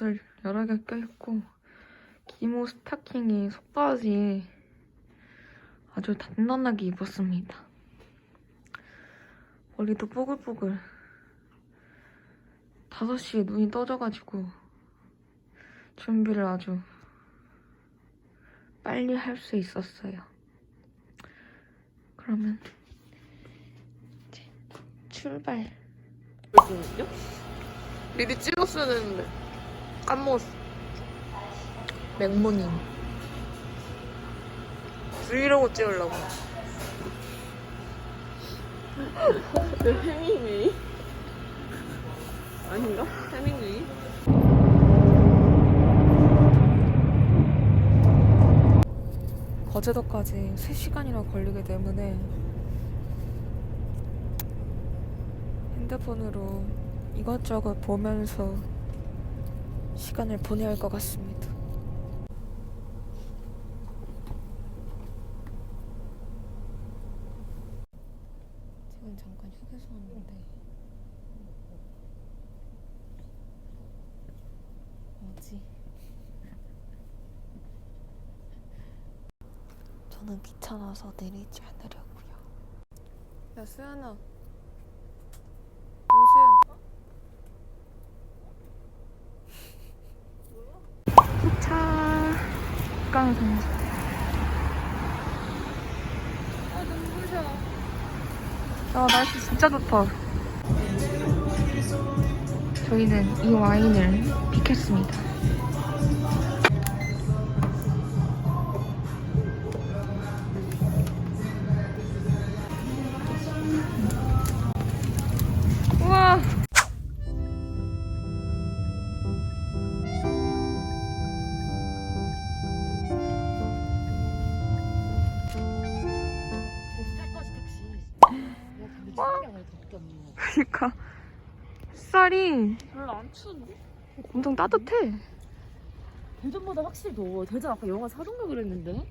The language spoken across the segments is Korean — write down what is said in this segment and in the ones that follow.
옷을 여러 개 껴입고 기모 스타킹에 속바지에 아주 단단하게 입었습니다. 머리도 뽀글뽀글 5시에 눈이 떠져가지고 준비를 아주 빨리 할 수 있었어요. 그러면 이제 출발. 미리 찍었어야 되는데 까먹었어 맥모닝 브이로그 찍으려고 해밍웨이? 아닌가? 해밍웨이? 거제도까지 3시간이나 걸리기 때문에 핸드폰으로 이것저것 보면서 시간을 보내야 할 것 같습니다. 저는 귀찮아서 내리지 않으려고요. 야 수연아, 윤수연. 차 아 눈부셔. 야 날씨 진짜 좋다. 저희는 이 와인을 픽했습니다. 그러니까 햇살이 별로 안 추운데? 엄청 따뜻해. 대전보다 확실히 더워 대전 아까 영하 4도인가 그랬는데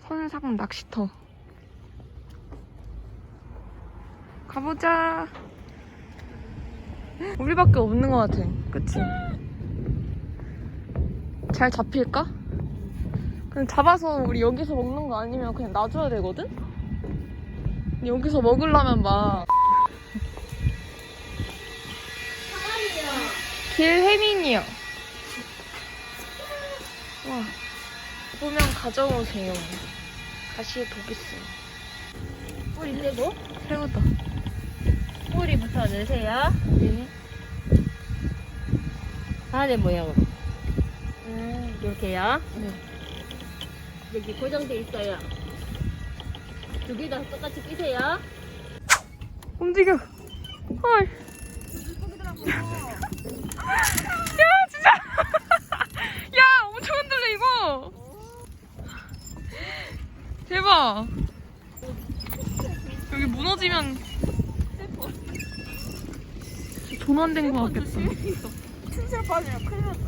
선상 낚시터. 가보자. 우리밖에 없는 것 같아. 그치? 잘 잡힐까? 그냥 잡아서 우리 여기서 먹는 거 아니면 그냥 놔줘야 되거든? 여기서 먹으려면 막. 길혜민이요. 와. 보면 가져오세요. 가시에 독 있어요. 뿌리 떼고 새우다. 뿌리부터 넣으세요 네. 안에 모양으로 음, 이렇게요 네. 여기 고정돼 있어요 두 개 다 똑같이 끼세요 움직여. 헐. 야, 진짜. 야, 엄청 흔들려, 이거. 대박. 여기 무너지면 전환된 것 같겠다. 진짜 빠지면 큰일 났다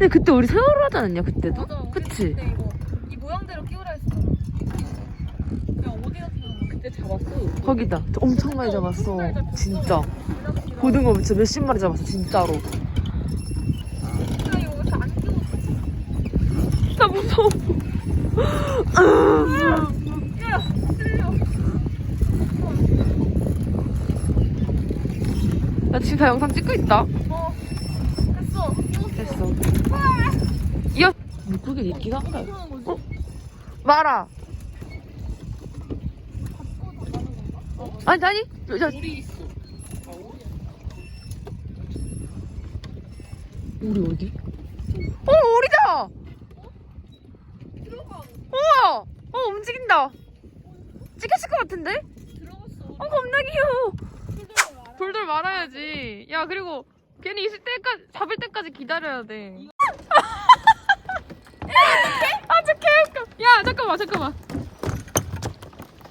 근데 그때 우리 세월호 하지 않았냐 그때도? 맞아. 그치? 그때 이거 이 모양대로 끼우라 했었잖아. 야, 어디 갔나? 그때 잡았어 거기다 엄청 많이 잡았어 진짜 고등어 진짜 몇십 마리 잡았어 진짜로? 나 무서워. 나 지금 다 영상 찍고 있다. 어, 됐어. 됐어 이어 물고기 있긴 한가요? 그러는 거지? 말아 아니 아니 저, 우리 있어 우리 어디? 어, 우리다! 들어가 우와! 어, 움직인다. 찍혔을 것 같은데? 들어갔어 어, 겁나 귀여워. 돌돌 말아야지. 야, 그리고 괜히 있을 때까지, 잡을 때까지 기다려야 돼. 아, 저 개웃겨. 야, 잠깐만, 잠깐만.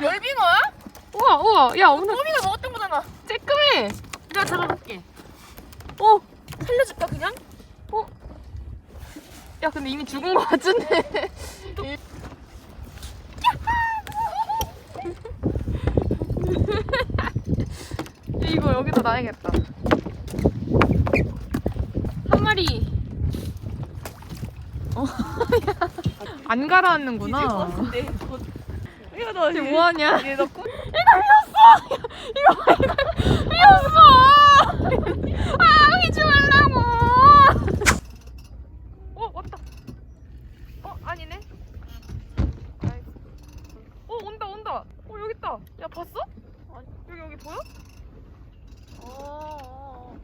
열빙어야? 우와, 우와. 야, 오늘. 호미가 먹었던 거잖아. 쬐끔해. 내가 잡아볼게 어, 살려줄까 그냥? 어. 야 근데 이미 죽은 거 같은데. 이거 여기다 놔야겠다. 한 마리. 어, 안 가라앉는구나. 이거 너 지금 뭐하냐? 얘 넣고 미웠어! 아, 하지 말라고! 어, 왔다. 어, 아니네. 아이고. 어, 온다, 온다. 어, 여기 있다. 야, 봤어? 아니, 여기, 여기 보여? 어,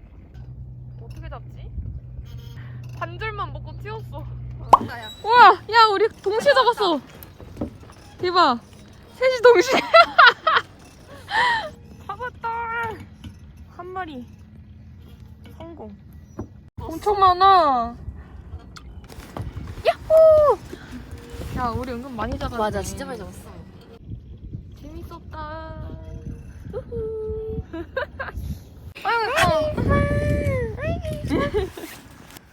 어떻게 잡지? 반절만 먹고 튀었어. 우와, 야, 우리 동시에 잡았어. 대박. 셋이 동시에. 잡았다. 한 마리. 성공. 엄청 많아. 야호! 야, 우리 은근 많이 잡았네. 맞아 진짜 많이 잡았어 재밌었다. 우후. 아이고.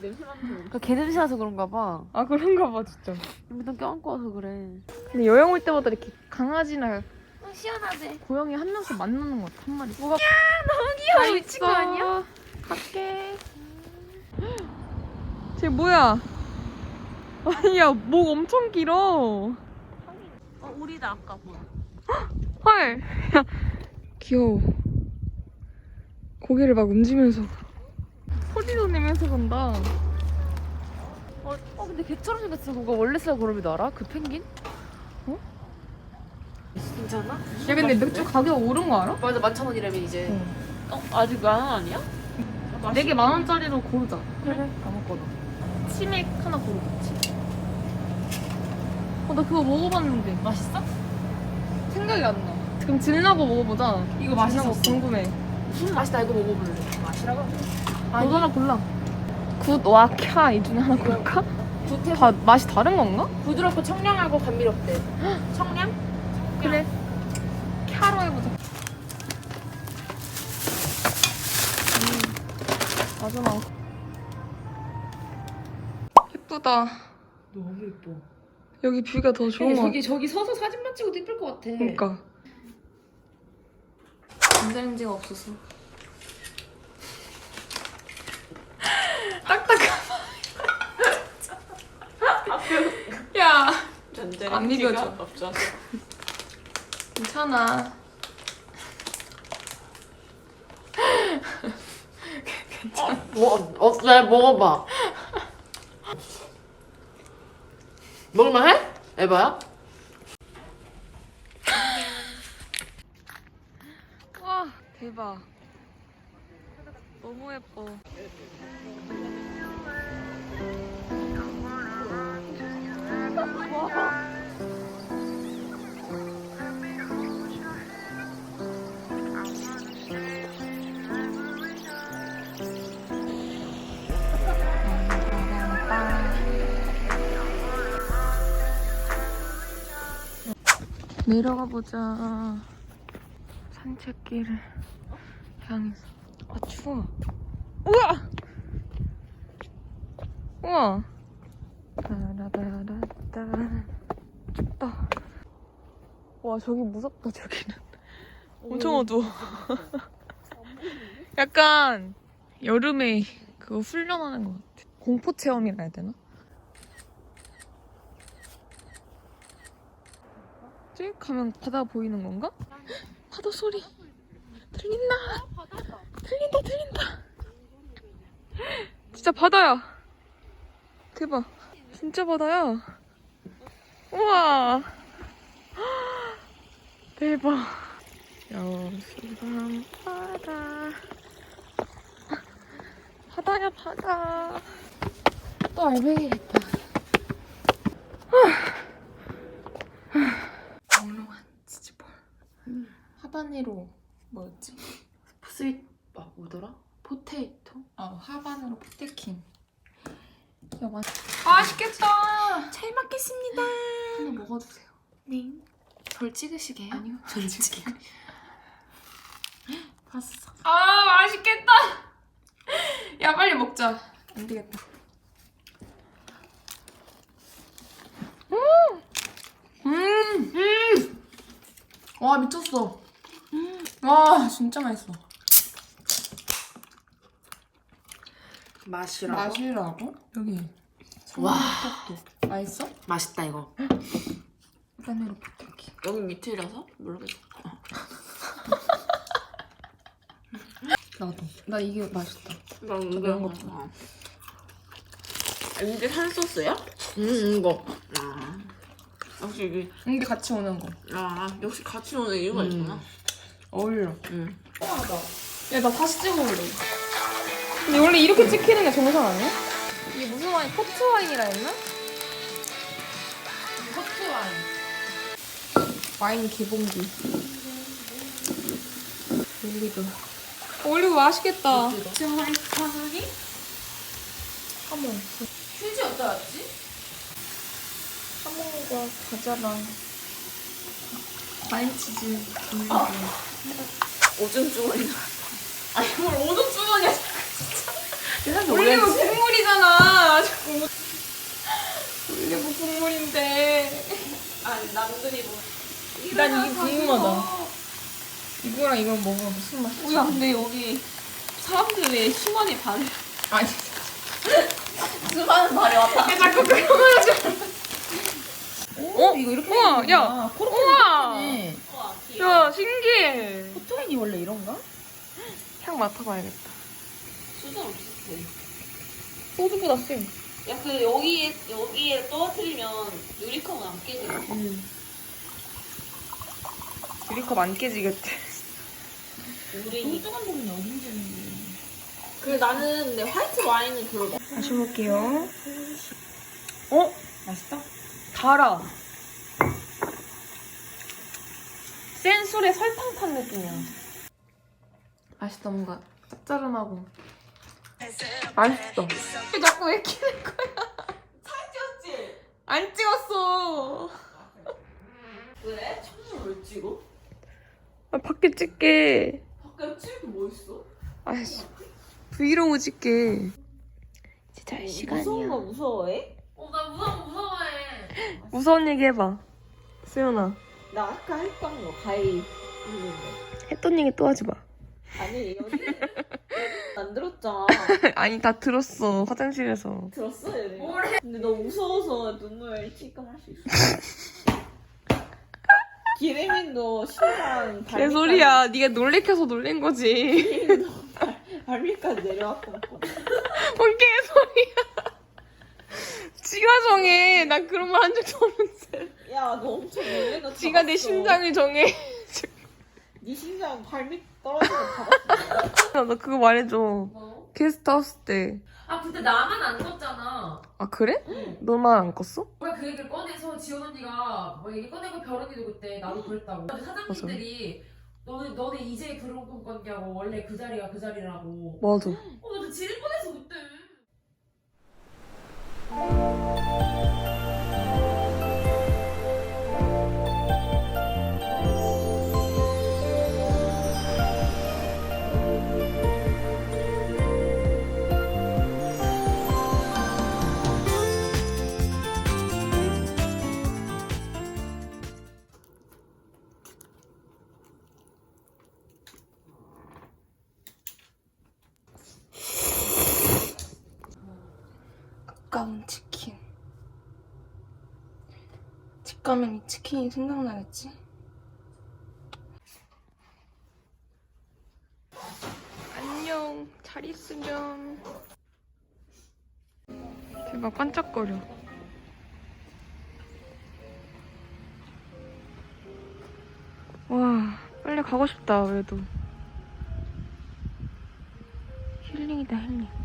냄새 맡는 그개 냄새 나서 그런가 봐. 아, 그런가 봐, 진짜. 일단 껴안고 와서 그래. 근데 여행 올 때마다 이렇게 강아지나 시원하지 고양이 한 명씩 만나는 것 같아, 한 마리. 뭐가 너무 귀여워 미친 거 아니야? 갈게. 쟤 뭐야? 아니야, 목 엄청 길어. 어 우리다 아까 뭐 헐. 야, 귀여워. 고개를 막 움직이면서 소리도 내면서 간다. 어, 어 근데 개처럼 생겼어. 그거 원래 살 그룹이 알아? 그 펭귄? 괜찮아? 야, 근데 맥주 가격 오른 거 알아? 맞아 만천 원이라면 이제 응. 어 아직 만 원 아니야? 네개만 원짜리로 고르자. 그래. 아무거나. 치맥 하나 고르겠지. 어, 나 그거 먹어봤는데. 맛있어? 생각이 안 나. 그럼 질나고 먹어보자. 이거 맛있었어 궁금해. 무슨 맛이다 이거 먹어볼래 맛이라고? 너 하나 골라. 굿 와 캬 이 중에 하나 고를까? 구태 다 맛이 다른 건가? 부드럽고 청량하고 감미롭대 청량? 그래. 캬로 해보자. 음, 아주 많고. 예쁘다. 너무 예뻐 여기 뷰가 더 좋은 거 같아. 저기 저기 서서 사진만 찍어도 예쁠 것 같아 그러니까. 전자레인지가 없어서. 딱딱한. 야, 전자레인지가 안 비벼져. 없죠 괜찮아. 뭐, 어, 나 먹어봐. 먹을만해? 에바야? 와, 대박. 너무 예뻐. 내려가 보자. 산책길을 향해서. 아 추워. 우와. 우와. 따라라라따. 춥다. 와 저기 무섭다 저기는. 엄청 어두워. 약간 여름에 그거 훈련하는 것 같아. 공포 체험이라 해야 되나? 쭉 가면 바다 보이는 건가? 파도 소리 들린다. 들린다 들린다. 진짜 바다야. 대박. 진짜 바다야. 우와. 대박. 여수밤 바다. 바다야 바다. 또 알맹이겠다. 하바네로 뭐였지? 스윗 아 뭐더라? 포테이토? 어, 아 하바네로 포테킨 여만 맛있겠다. 잘 먹겠습니다. 하나 먹어주세요. 네 절 찍으시게 아니요 절 찍게 봤어. 아 맛있겠다. 야 빨리 먹자. 안 되겠다. 음! 음! 와 미쳤어. 와 진짜 맛있어. 맛이라고? 맛이라고? 여기. 와. 또 맛있어? 맛있다 이거. 일단 이렇게 이렇게. 여기 밑이라서 모르겠어. 나도. 나 이게 맛있다. 나 매운 거 봐. 이게 산 소스야? 음 이거. 아. 역시 이게 이게 같이 오는 거. 아 역시 같이 오는 이유가 음. 있구나. 어울려. 응. 야, 나 다시 찍어볼래. 근데 원래 이렇게 찍히는 게 정상 아니야? 이게 무슨 와인? 포트 와인이라 했나? 포트 와인. 와인 기본기. 올리브. 올리브 맛있겠다. 지금 화산이? 하모. 휴지 어디다 놨지? 하모과 과자랑 과일치즈 올리브. 오줌 주머니. 아니 뭘 오줌 주머니야 진짜. 올리브 국물이잖아. 자꾸. 올리브 국물인데. 아니 남들이 뭐. 난 이게 궁금하다. 이거랑 이걸 먹으면 무슨 맛이지? 뭐야 근데 여기 사람들 왜 수만이 반해? 아니, 수많은 말이 왔다. 왜 자꾸 그런 거 하지? 어? 이거 이렇게 우와, 야. 우와. 야, 신기해. 포토인이 원래 이런가? 향 맡아봐야겠다. 수저 없어. 소주보다 세. 야그 여기에 여기에 떨어뜨리면 유리컵은 안 깨지네. 음. 유리컵 안 깨지겠대. 우리 뚱뚱한 부분이 어딘지. 그 나는 근데 화이트 와인은 별로. 마셔볼게요. 어? 맛있다? 달아. 센 술에 설탕 탄 느낌이야. 맛있다, 뭔가 짭짤하고. 맛있어. 왜 자꾸 왜 키는 거야? 찍었지? 안 찍었어. 왜? 청소를 왜 찍어? 아, 밖에 찍게. 밖에 찍고 뭐 있어? 아이씨. 브이로그 찍게. 이제 잘 무서운 거 무서워해? 어 나 무서운 거 무서워해. 무서운 얘기 해봐. 수연아. 나 아까 했던 거 가위. 했던 얘기 또 하지 마. 아니 여기 안 들었잖아. 아니, 다 들었어. 화장실에서. 들었어 얘네. 뭐래? 근데 너 무서워서 눈물 찔끔할 수 있어. 기레민도 신랑 개소리야. 네가 놀래켜서 놀란 거지. 기레민도 발밑까지 내려왔고. 뭔 개소리야. 지가 정해. 난 그런 말 한 적도 없는데. 야, 너 엄청 놀래가. 지가 내 심장을 정해. 네 심장 발밑 떨어지는 거 잡았어. 나 그거 말해줘. 뭐? 게스트 하우스 때. 아 근데 나만 안 껐잖아. 아, 그래? 응. 너만 안 껐어? 우리가 그 얘기를 꺼내서 지원 언니가 뭐 얘기 꺼내고 별 언니도 그때 나도 그랬다고. 근데 사장님들이 너는 너네 이제 그런 건 거냐고 원래 그 자리가 그 자리라고. 맞아. 어 나도 지릴 뻔했어 그때. 집 가면 이 치킨이 생각나겠지? 안녕. 잘 있으렴. 대박 반짝거려. 와, 빨리 가고 싶다, 그래도. 힐링이다, 힐링.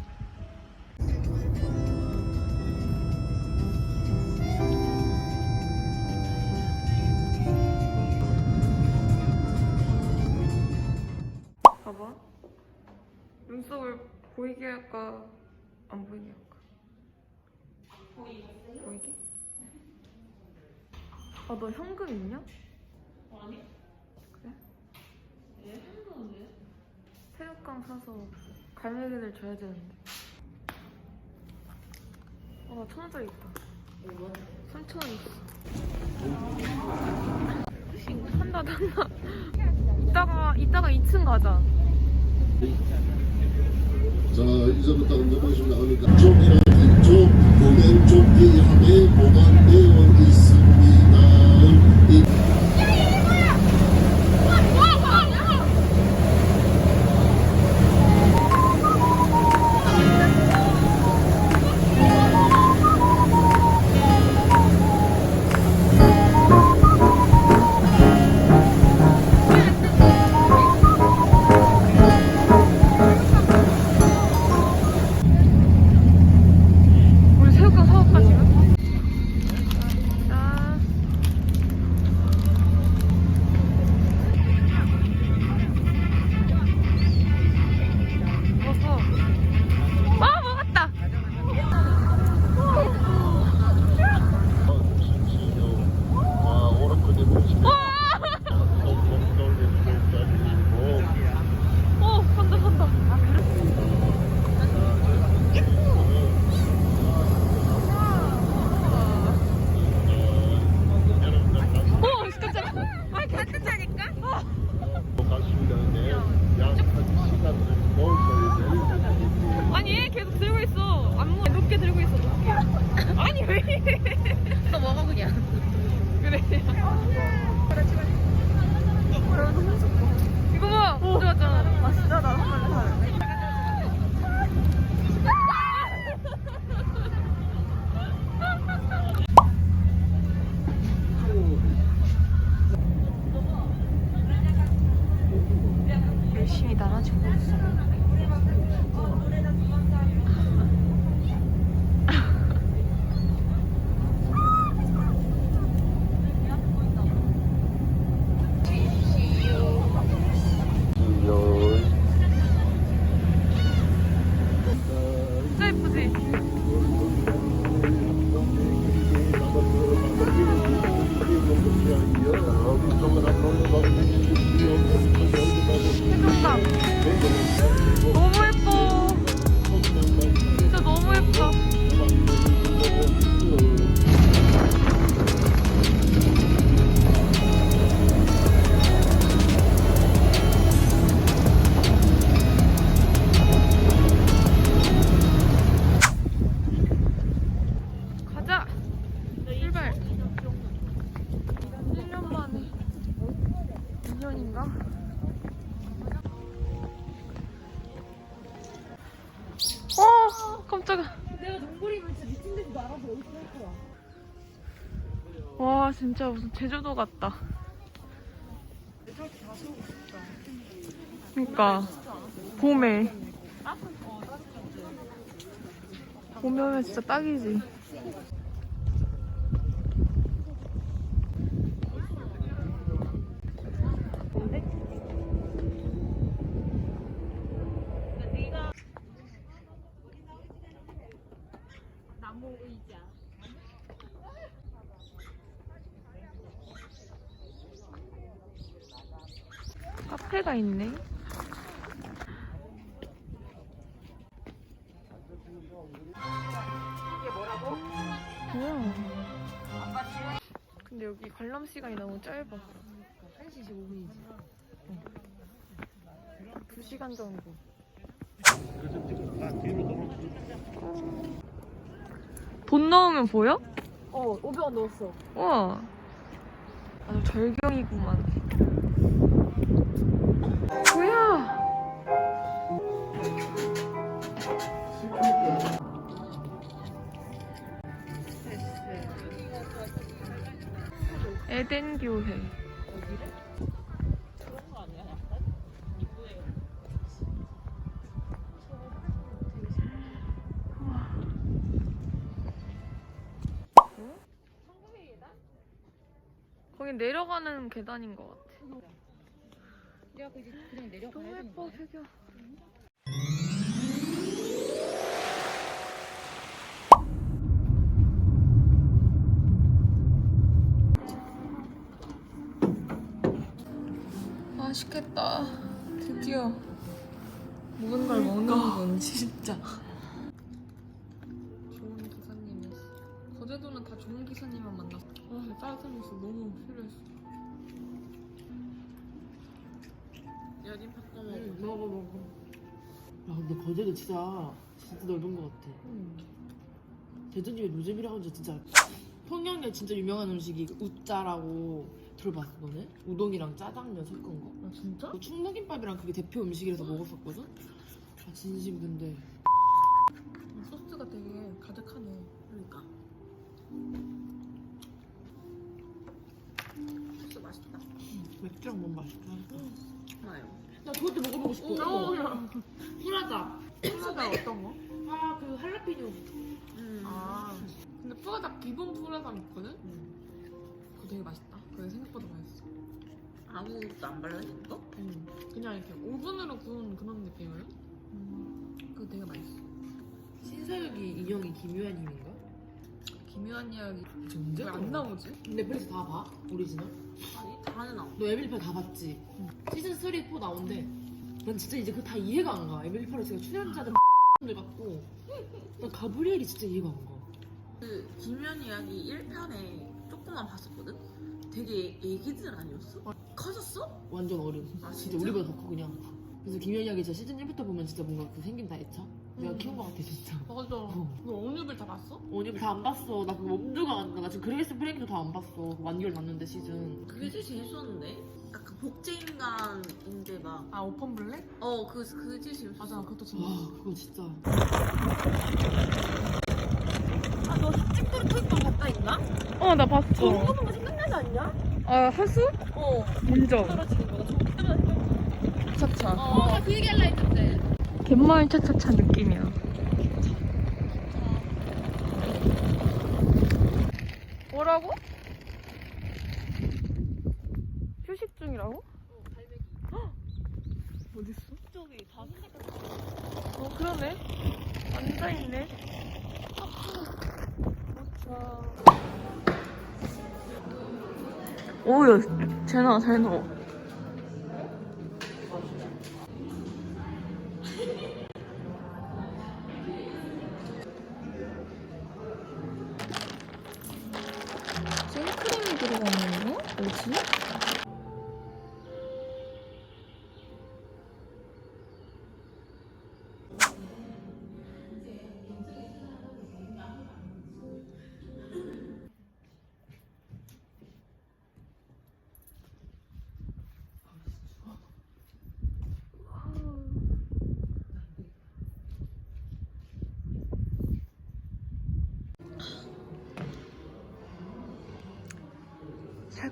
눈썹을 보이게 할까? 안 보이게 할까? 보이게. 보이게? 아, 너 현금 있냐? 아니? 그래? 얘 행동해? 새우깡 사서 갈매기들 줘야 되는데. 아, 나천 원짜리 있다. 뭐야? 3천 원 있어. 한다 한다. 이따가 이따가 2층 가자. 자, 이제부터 언제보시면 나오니까 쪽이랑 이쪽 보면 쪽기함에 보관 되어 있습 2년인가? 어, 깜짝아. 내가 눈부리면 진짜 미친 듯이 알아서 여기서 할 거야. 와, 진짜 무슨 제주도 같다. 그니까, 봄에. 봄에 오면 진짜 딱이지. 카페가 있네. 뭐야? 근데 여기 관람 시간이 너무 짧아. 1시 15분이지. 2시간 정도. 돈 넣으면 보여? 어, 500원 넣었어. 우와. 아주 절경이구만. 에덴 교회. 거기 내려가는 계단인 것 같아. 내가 그 그냥 내려가야 너무 되는 예뻐, 거야? 맛있겠다. 드디어 모든 걸 먹는군 그러니까. 진짜. 좋은 기사님이었어. 거제도는 다 좋은 기사님만 만났어. 아, 짜증났어. 너무 필요했어. 여린 바꿔 먹어. 먹어 먹어. 야 근데 거제도 진짜 진짜 넓은 것 같아. 응. 대전 집에 노잼이라고 하는 진짜 평양에 진짜 유명한 음식이 그 우짜라고 들어봤어 너네? 우동이랑 짜장면 섞은 거. 아 진짜? 그 충무김밥이랑 그게 대표 음식이라서 먹었었거든? 아 진심 근데 소스가 되게 가득하네. 그러니까. 소스 맛있다. 맥주랑 너무 맛있다 좋아요. 나 그것도 먹어보고 싶어 후라다 프라다 어떤 거? 아 그 할라피뇨 음. 아 근데 프라다 기본 프라다 있거든? 그거 되게 맛있다. 그게 생각보다 맛있어. 아무것도 안 발라진 거? 음, 그냥 이렇게 오븐으로 구운 그런 느낌이에요. 그거 되게 맛있어. 신사역이 인형이 김유한님인가? 기묘한 이야기 저 언제 왜 안 나오지? 넷플릭스 다 봐? 오리지널? 아니 다는 나오. 너 에밀리파 다 봤지? 시즌 3, 4 나온대 난 진짜 이제 그다 이해가 안 가 에밀리파로 제가 출연자들 들 같고 난 가브리엘이 진짜 이해가 안 가 그 김연 이야기 1편에 조금만 봤었거든? 되게 애기들 아니었어? 커졌어? 완전 어른 아, 진짜 진짜? 우리보다 더 커 그냥 그래서 김연이야기 진짜 시즌 1부터 보면 진짜 뭔가 그 생긴 다 애착? 내가 음. 키운 것 같아 진짜 맞아. 너 온유빌 다 봤어? 언니 다안 봤어 나 그거 엄두가 안 나 나 지금 그레이스 프랭크도 다 안 봤어 완결 났는데 시즌 그게 제일 재밌었는데? 약간 복제인간인데 막, 아 오픈 블랙? 어, 그, 그게 제일 재밌었어. 맞아. 그것도 와 재밌어. 그거 진짜 아, 너 삽집돌이 토익방 갔다 있나? 어나 봤어. 저런 거 보면 생각나지 않냐? 아 하수? 어. 인정. 떨어지는 거나 저거 때문에. 차차. 어, 나 그 얘기 할라 했는데. 갯마을 차차차 느낌이야. 뭐라고? 휴식 중이라고? 헉! 어딨어? 저기 다어 그러네. 앉아 있네. 오야 쟤나 잘넣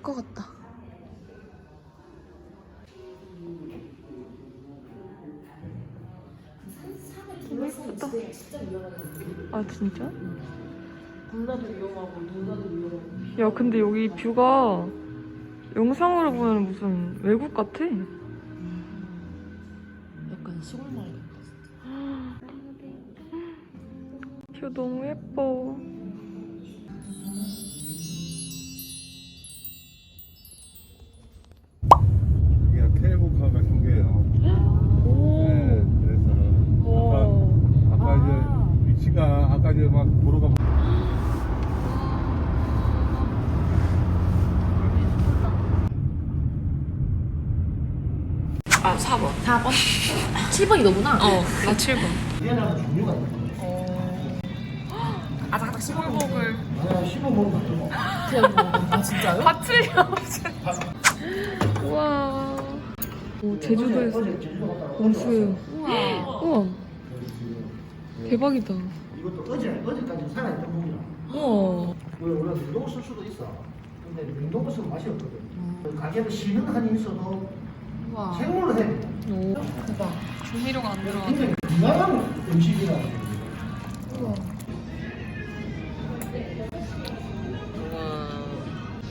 것 같다. 너무 예쁘다. 아 진짜? 위험하고 위험하고 야 근데 여기 뷰가 영상으로 보면 무슨 외국 같아. 약간 시골 마을 같다 진짜 뷰 너무 예뻐. 7번이 너구나? 어, 나 7번. 얘는 종류가 있네. 아삭아삭 시골복을 아, 씹어 먹으면 아 진짜요? 밭을 없이. 우와. 오, 제주도에서 원수. 우와 우와. 대박이다. 이것도 어제 어제까지 살아있던 고기라. 우와. 원래 우리가 냉동을 쓸 수도 있어. 근데 냉동을 쓰면 맛이 없거든. 가게는 쉬는 한이 있어도 우와 생물로 해. 오. 대박. 조미료가 안 들어가. 근데 건강한 음식이라.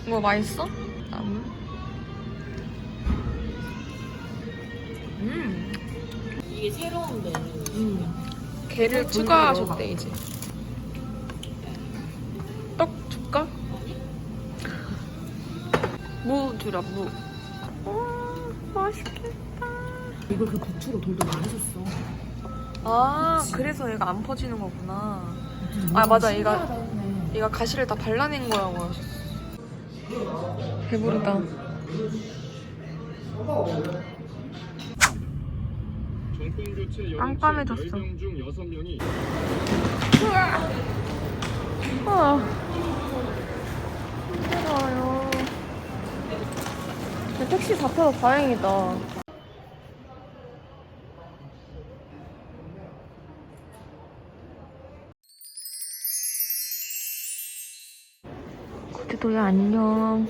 뭐 맛있어? 나물? 음. 이게 새로운데 게를 추가하셨대 이제. 떡 줄까? 무 주라 무. 와 맛있겠다. 이걸 그 부추로 돌돌 말으셨어 아 그래서 얘가 안 퍼지는 거구나. 아 맞아 얘가 얘가 가시를 다 발라낸 거라고 하셨어. 배부르다. 깜깜해졌어. 중 6명이 우와. 힘들어요. 택시 잡혀서 다행이다. 거제도야 안녕.